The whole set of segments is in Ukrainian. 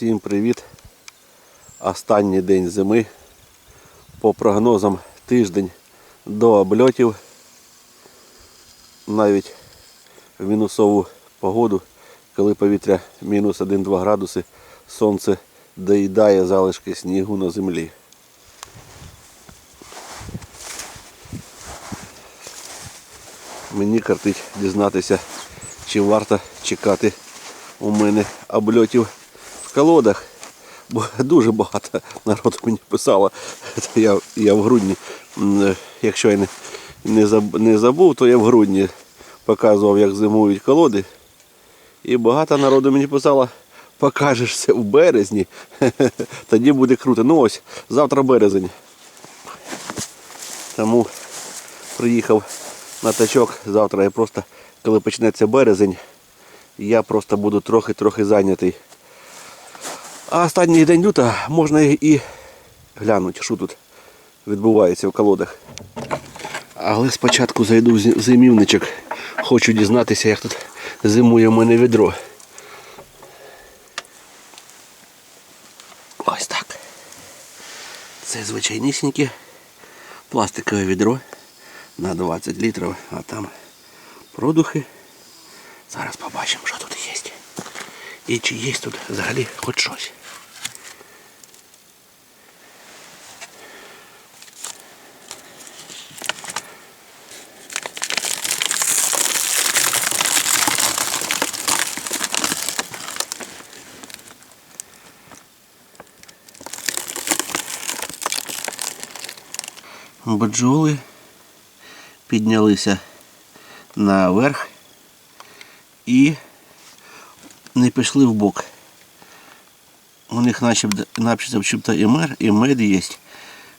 Всім привіт! Останній день зими. По прогнозам тиждень до обльотів. Навіть в мінусову погоду, коли повітря мінус 1-2 градуси, сонце доїдає залишки снігу на землі. Мені картить дізнатися, чи варто чекати у мене обльотів колодах. Бо дуже багато народу мені писало. Я, я в грудні, якщо я не, не, не забув, то я в грудні показував, як зимують колоди. І багато народу мені писало, покажеш це в березні, тоді буде круто. Ну ось, завтра березень. Тому приїхав на тачок. Завтра я просто, коли почнеться березень, я просто буду трохи-трохи зайнятий. А останній день люта можна і глянути, що тут відбувається в колодах. Але спочатку зайду в зимівничок. Хочу дізнатися, як тут зимує в мене відро. Ось так. Це звичайнісіньке пластикове відро на 20 літрів, а там продухи. Зараз побачимо, що тут є. І чи є тут взагалі хоч щось. Бджоли піднялися наверх і не пішли в бок. У них начебто, начебто і мер, і мед є.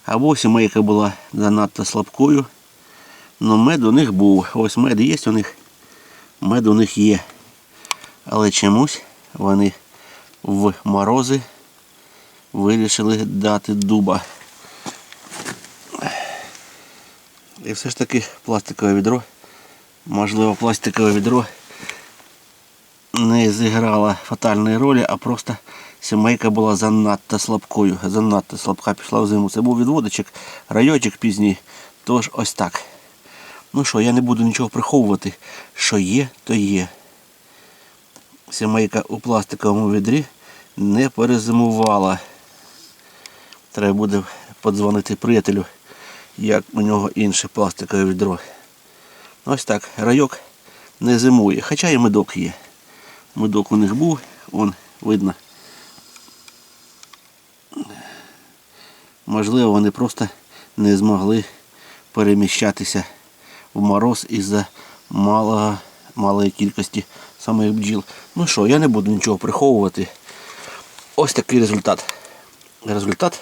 Або сімейка була занадто слабкою. Но мед у них був. Ось мед є у них. Мед у них є. Але чомусь вони в морози вирішили дати дуба. І все ж таки пластикове відро. Можливо, пластикове відро не зіграла фатальної ролі, а просто сімейка була занадто слабкою. Занадто слабка пішла в зиму. Це був відводичок, райочок пізній. Тож ось так. Ну що, я не буду нічого приховувати. Що є, то є. Сімейка у пластиковому відрі не перезимувала. Треба буде подзвонити приятелю, як у нього інше пластикове відро. Ось так, райок не зимує, хоча і медок є. Медок у них був, он видно. Можливо, вони просто не змогли переміщатися в мороз із-за малого, малої кількості самих бджіл. Ну що, я не буду нічого приховувати. Ось такий результат. Результат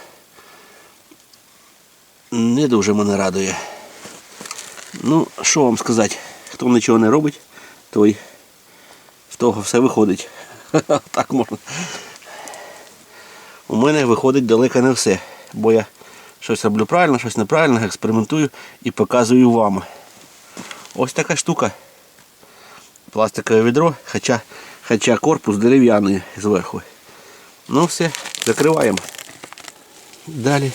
не дуже мене радує. Ну, що вам сказати, хто нічого не робить, той в того все виходить. Так можна. У мене виходить далеко не все, бо я щось роблю правильно, щось неправильно, експериментую і показую вам. Ось така штука. Пластикове відро, хоча, хоча корпус дерев'яний зверху. Ну все, закриваємо. Далі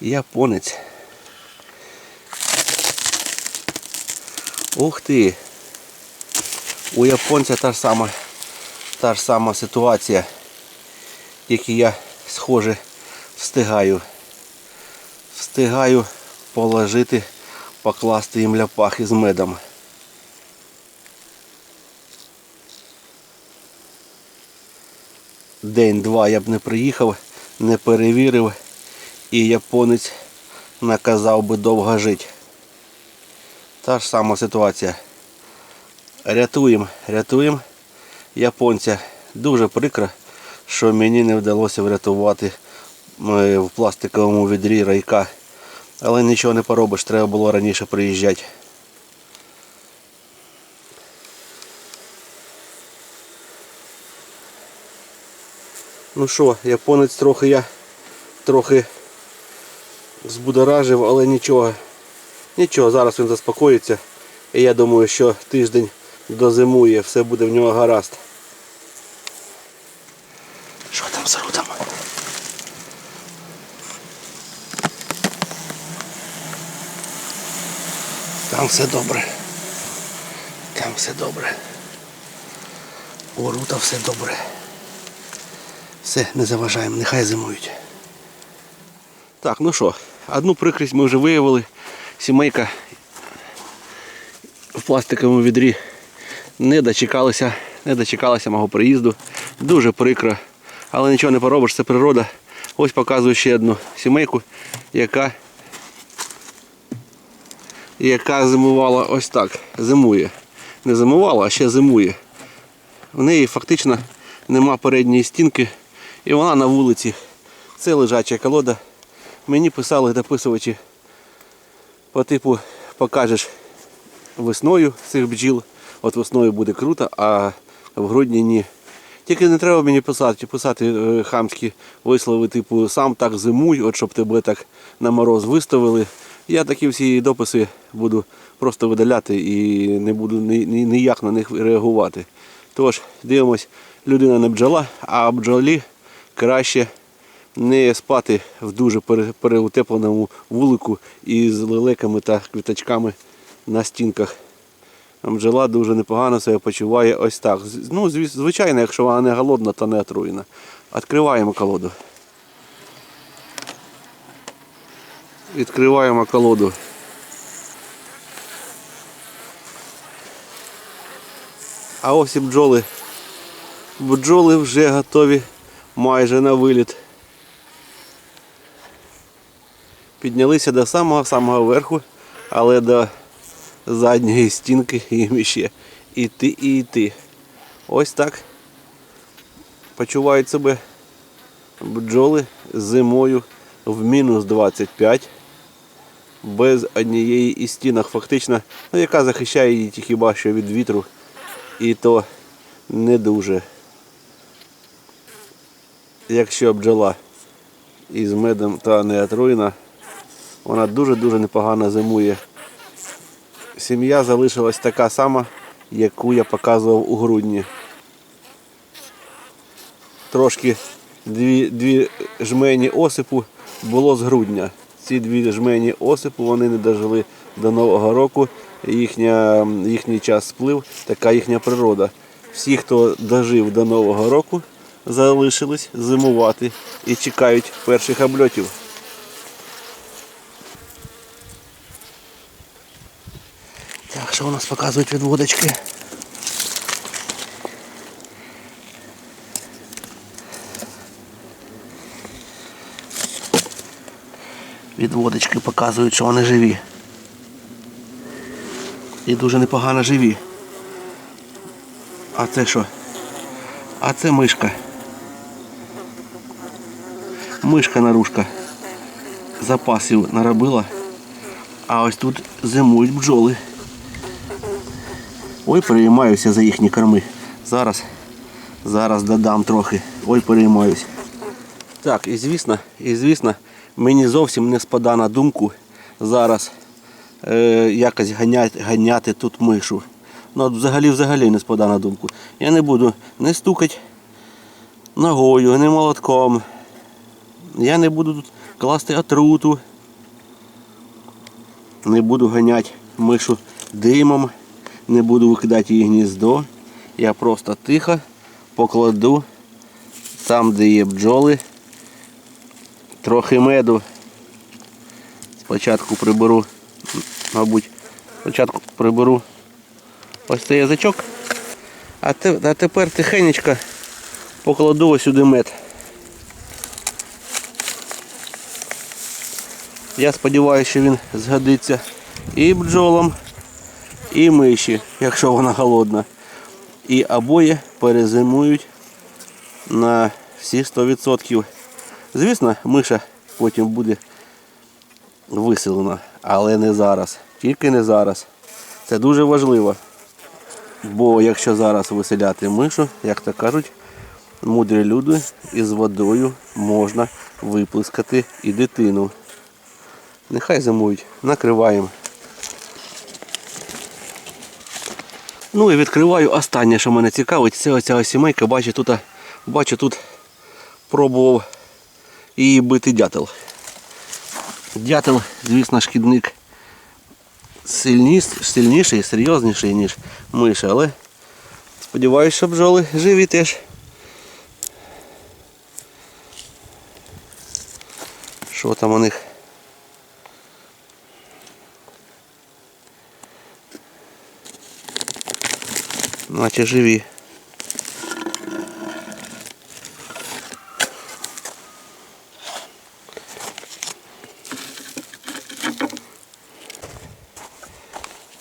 японець. Ух ти! У японця та ж сама, та ж сама ситуація, тільки я, схоже, встигаю. Встигаю положити, покласти їм ляпах із медом. День-два я б не приїхав, не перевірив, і японець наказав би довго жити. Та ж сама ситуація. Рятуємо, рятуємо японця. Дуже прикро, що мені не вдалося врятувати е, в пластиковому відрі райка. Але нічого не поробиш, треба було раніше приїжджати. Ну що, японець трохи я трохи збудоражив, але нічого. Нічого, зараз він заспокоїться. І я думаю, що тиждень дозимує, все буде в нього гаразд. Що там? посеру там. Там все добре. Там все добре. У рута все добре. Все, не заважаємо, нехай зимують. Так, ну що, одну прикрість ми вже виявили. Сімейка в пластиковому відрі не дочекалися, не дочекалися мого приїзду. Дуже прикро. Але нічого не поробиш, це природа. Ось показую ще одну сімейку, яка, яка зимувала ось так. Зимує. Не зимувала, а ще зимує. В неї фактично нема передньої стінки і вона на вулиці. Це лежача колода. Мені писали дописувачі по типу покажеш весною цих бджіл. От весною буде круто, а в грудні ні. Тільки не треба мені писати, писати е, хамські вислови, типу сам так зимуй, от щоб тебе так на мороз виставили. Я такі всі дописи буду просто видаляти і не буду ні- ні- ніяк на них реагувати. Тож, дивимось, людина не бджола, а бджолі краще не спати в дуже переутепленому вулику із лелеками та квіточками на стінках. Бджола дуже непогано себе почуває ось так. Ну, звичайно, якщо вона не голодна, то не отруєна. Відкриваємо колоду. Відкриваємо колоду. А ось і бджоли. Бджоли вже готові майже на виліт. Піднялися до самого-самого верху, але до задньої стінки їм ще іти і йти. Ось так почувають себе бджоли зимою в мінус 25 без однієї із стінок, фактично, ну, яка захищає її хіба що від вітру, і то не дуже. Якщо бджола із медом та не отруєна, вона дуже-дуже непогано зимує. Сім'я залишилась така сама, яку я показував у грудні. Трошки дві, дві жмені осипу було з грудня. Ці дві жмені осипу вони не дожили до Нового року. Їхня, їхній час сплив, така їхня природа. Всі, хто дожив до Нового року, залишились зимувати і чекають перших обльотів. Так, що у нас показують відводочки? Відводочки показують, що вони живі. І дуже непогано живі. А це що? А це мишка. Мишка наружка. Запасів наробила. А ось тут зимують бджоли. Ой, переймаюся за їхні корми. Зараз, зараз додам трохи. Ой, переймаюся. Так, і звісно, і звісно, мені зовсім не спада на думку зараз е, якось ганяти, ганяти тут мишу. Ну, взагалі, взагалі не спада на думку. Я не буду не стукати ногою, не молотком. Я не буду тут класти отруту. Не буду ганяти мишу димом, не буду викидати її гніздо. Я просто тихо покладу там, де є бджоли, трохи меду. Спочатку приберу, мабуть, спочатку приберу ось цей язичок, а, те, а тепер тихенечко покладу ось сюди мед. Я сподіваюся, що він згодиться і бджолам, і миші, якщо вона голодна. І обоє перезимують на всі 100%. Звісно, миша потім буде виселена, але не зараз. Тільки не зараз. Це дуже важливо. Бо якщо зараз виселяти мишу, як то кажуть, мудрі люди із водою можна виплескати і дитину. Нехай зимують, накриваємо. Ну і відкриваю останнє, що мене цікавить, це оця сімейка. Бачу тут, бачу тут пробував її бити дятел. Дятел, звісно, шкідник сильніший, серйозніший, ніж миша, але сподіваюся, що бджоли живі теж. Що там у них? Наче живі.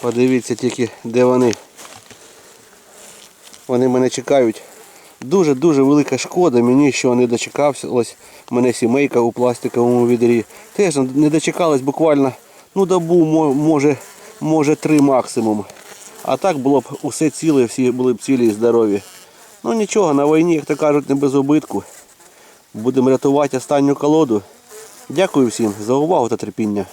Подивіться тільки, де вони. Вони мене чекають. Дуже-дуже велика шкода мені, що не дочекався. Мене сімейка у пластиковому відрі. Теж не дочекалась буквально ну добу, може, може три максимум. А так було б усе ціле, всі були б цілі і здорові. Ну нічого, на війні, як то кажуть, не без убитку. Будемо рятувати останню колоду. Дякую всім за увагу та терпіння.